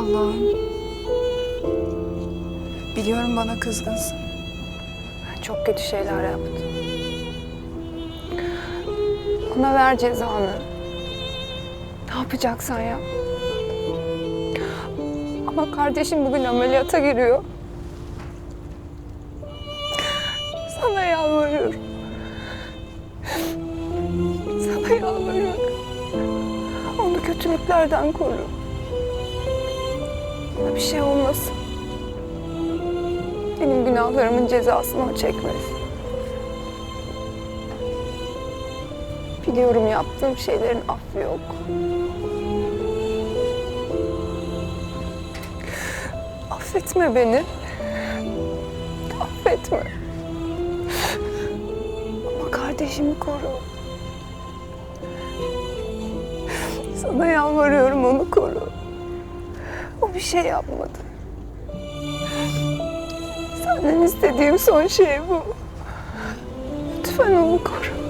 Allah'ım. Biliyorum bana kızgınsın. Ben çok kötü şeyler yaptım. Ona ver cezanı. Ne yapacaksan yap. Ama kardeşim bugün ameliyata giriyor. Sana yalvarıyorum. Sana yalvarıyorum. Onu kötülüklerden koru. Bir şey olmasın. Benim günahlarımın cezasını o çekmesin. Biliyorum yaptığım şeylerin affı yok. Affetme beni. Affetme. Ama kardeşimi koru. Sana yalvarıyorum onu koru. Bir şey yapmadı. Senden istediğim son şey bu. Lütfen onu koru.